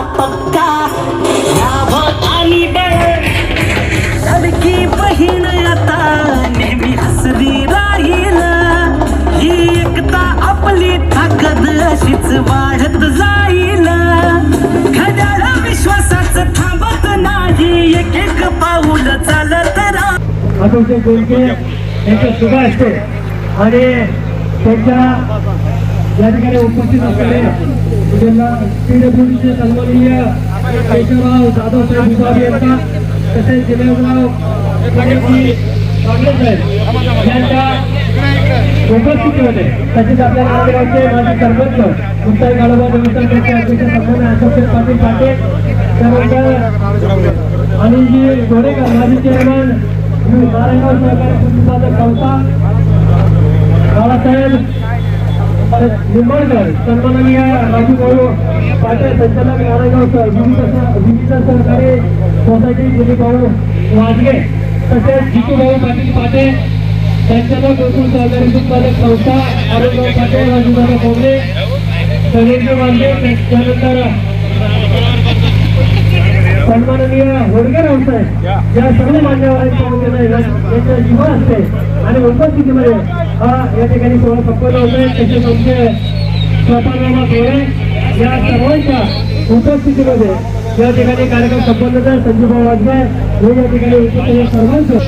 पक्का. लाभो आणि बळ. लडकी राहील. ही एकता आपली ताकद वाढत जाईल. घड्याळ विश्वासाचं थांबत नाही. एक पाऊल चालत अभिषेक बोलके उपस्थित जिल्हा पीडब्ल्यूडीचे सन्माननीय केशवराव जाधव साहेब उपअभियंता तसेच जिल्हाराव गणेशजी साहेब यांच्या उपस्थितीमध्ये तसेच आपल्या नागरिकांचे माजी सरपंच मुक्ताई गाडोबा देवस्थानचे अध्यक्ष सन्मान्य अशोक पाटील पाटील त्यानंतर आणि गोरेकर माजी चेअरमन नारायणगाव सहकारी संस्थापक संस्था बाळासाहेब निंबाळकर सन्माननीय राजू भाऊ पाटील संचालक नारायणगाव सर विविध विविध सहकारी सोसायटी दिलीप भाऊ वाजगे तसेच जितू भाऊ पाटील पाटे संचालक गोकुळ सहकारी उत्पादक संस्था अरुणभाऊ पाटील राजूदादा कोंबडे सगळेंचे वाजगे त्यानंतर सन्माननीय होडगे साहेब या सर्व मान्यवरांच्या वतीने यांच्या जीवन असते आणि उपस्थितीमध्ये या ठिकाणी सोहळा संपन्न होतोय तसेच आमचे स्वतःनामा थोडे या सर्वांच्या उपस्थितीमध्ये या ठिकाणी कार्यक्रम संपन्न झाला. संजूभाऊ वाजगे हे या ठिकाणी उपस्थित सर्वांचं.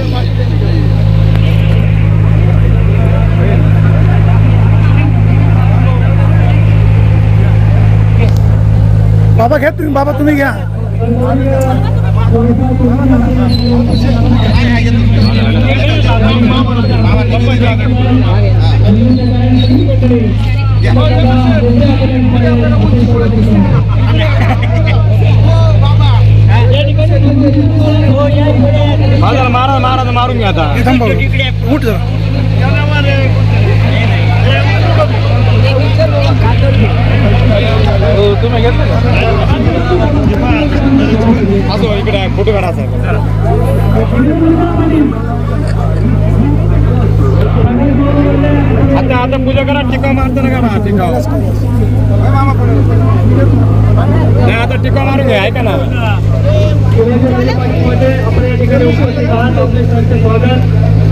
बाबा घ्या तुम्ही बाबा तुम्ही घ्या. मारा मारा मारून घ्या आता. उठ तुम्ही घेतलं असो इकडे फोटो काढायचा आता आता पूजा करा टिकाव मारताना करा टिकाव. नाही आता टिकाव मारून घ्या ऐका ना. मध्ये आपण या ठिकाणी उपस्थित आहात आपले स्वागत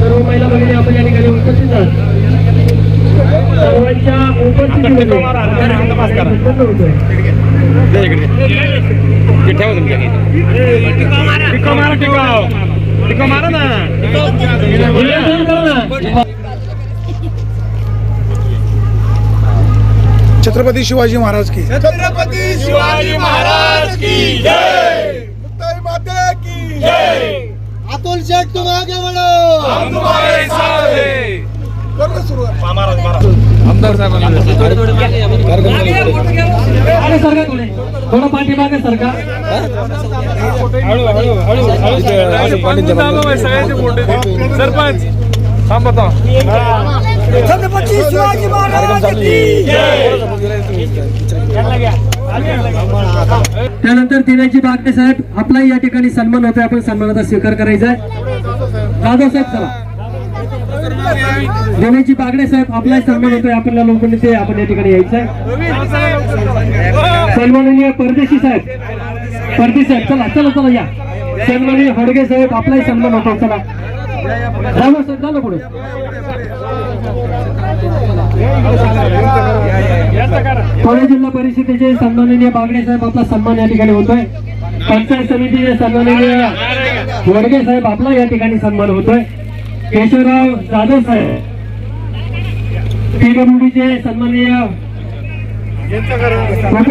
सर्व महिला भगिनी आपण या ठिकाणी उपस्थित आहात. सर्वांच्या ठेवा तुमच्या मारा मारा ना. छत्रपती शिवाजी महाराज की छत्रपती शिवाजी महाराज की जय. माता की जय. अतुल शेख तुम आगे बढ़ो हम तुम्हारे साथ हैं करो सुरुवात. आमदार थोडे पाठीमागे सरपंच थांबतो छत्रपती शिवाजी महाराज की जय. त्यानंतर दिनाजी बागडे साहेब. आपलाही या ठिकाणी सन्मान होतोय. आपण सन्मानाचा स्वीकार करायचा आहे. जाधव साहेब चला. दिनाजी बागडे साहेब आपलाही सन्मान होतोय आपल्याला लोकांनी ते आपण या ठिकाणी यायचं सन्माननीय परदेशी साहेब. परदेशी साहेब चला चला चला या. सन्माननीय होडगे साहेब आपलाही सन्मान होतो चला. रामा साहेब चला पुढे. पुणे जिल्हा परिषदेचे सन्माननीय बागडे साहेब आपला सन्मान या ठिकाणी होतोय. पंचायत समितीचे सन्माननीय वडगे साहेब आपला या ठिकाणी सन्मान होतोय. केशवराव जाधव साहेब. पीडब्ल्यूडीचे सन्माननीय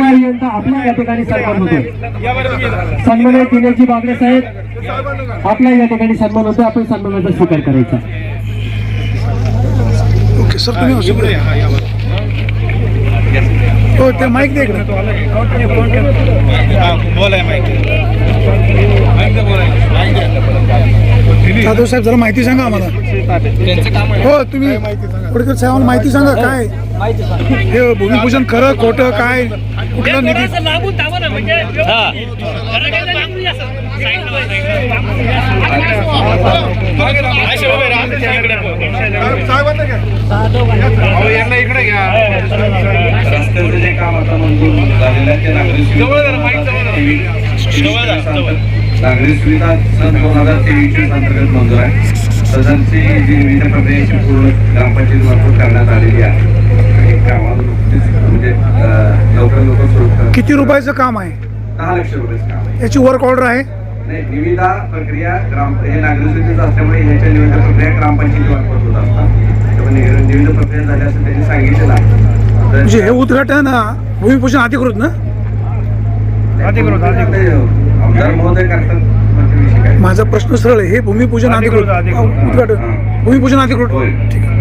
अभियंता आपला या ठिकाणी सन्मान होतोय. सन्माननीय दिनेशजी बागडे साहेब आपला या ठिकाणी सन्मान होतोय. आपण सन्मानाचा स्वीकार करायचा. ओके सर तुम्ही द्या. हो ते माईक दे इकडे. बोलाय जाधव साहेब जरा माहिती सांगा आम्हाला. त्यांचं काम हो तुम्ही पुढे साहेबांना माहिती सांगा काय? हे भूमिपूजन खरं खोटं काय? कुठला निधी यांना इकडे घ्या रस्त्याचं जे काम आता मंजूर झालेलं आहे ते नागरी जवळ जरा, माईक जवळ जरा. जवळ जरा, जवळ. नागरी सुविधा सन दोन हजार तेवीस अंतर्गत मंजूर आहे सदनची जी विविध प्रक्रियेची पूर्ण ग्रामपंचायत मार्फत करण्यात आलेली आहे म्हणजे लवकर लवकर सुरू किती रुपयाचं काम आहे दहा लक्ष रुपयाचं काम आहे याची वर्क ऑर्डर आहे नाही निविदा प्रक्रिया ग्राम हे नागरी सुविधेचं असल्यामुळे ह्याच्या निविदा प्रक्रिया ग्रामपंचायती मार्फत होत असतात त्यामुळे निविदा प्रक्रिया झाली असं त्यांनी सांगितलेलं आहे. म्हणजे हे उद्घाटन भूमिपूजन अधिकृत ना? अधिकृत, अधिकृत. ते आमदार महोदय करतात विषय काय माझा प्रश्न सरळ आहे हे. भूमिपूजन अधिकृत उद्घाटन भूमिपूजन अधिकृत. ठीक आहे.